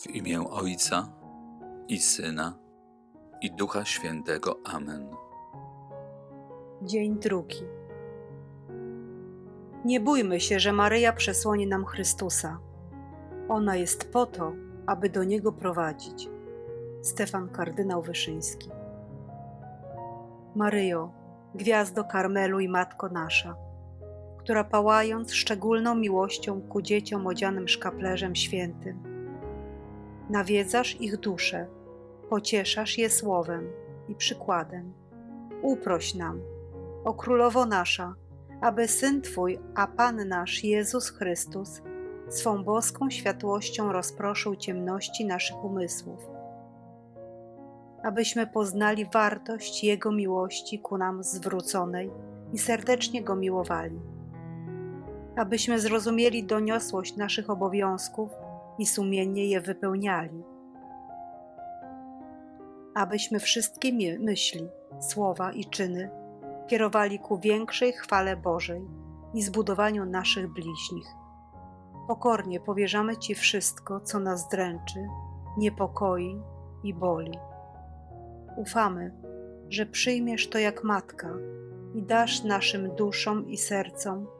W imię Ojca i Syna i Ducha Świętego. Amen. Dzień drugi. Nie bójmy się, że Maryja przesłoni nam Chrystusa. Ona jest po to, aby do Niego prowadzić. Stefan kardynał Wyszyński. Maryjo, gwiazdo Karmelu i Matko nasza, która pałając szczególną miłością ku dzieciom odzianym szkaplerzem świętym, nawiedzasz ich dusze, pocieszasz je słowem i przykładem. Uproś nam, o Królowo nasza, aby Syn Twój, a Pan nasz Jezus Chrystus, swą boską światłością rozproszył ciemności naszych umysłów, abyśmy poznali wartość Jego miłości ku nam zwróconej i serdecznie Go miłowali, abyśmy zrozumieli doniosłość naszych obowiązków i sumiennie je wypełniali, abyśmy wszystkie myśli, słowa i czyny kierowali ku większej chwale Bożej i zbudowaniu naszych bliźnich. Pokornie powierzamy Ci wszystko, co nas dręczy, niepokoi i boli. Ufamy, że przyjmiesz to jak matka i dasz naszym duszom i sercom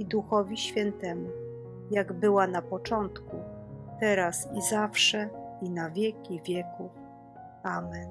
i Duchowi Świętemu, jak była na początku, teraz i zawsze i na wieki wieków. Amen.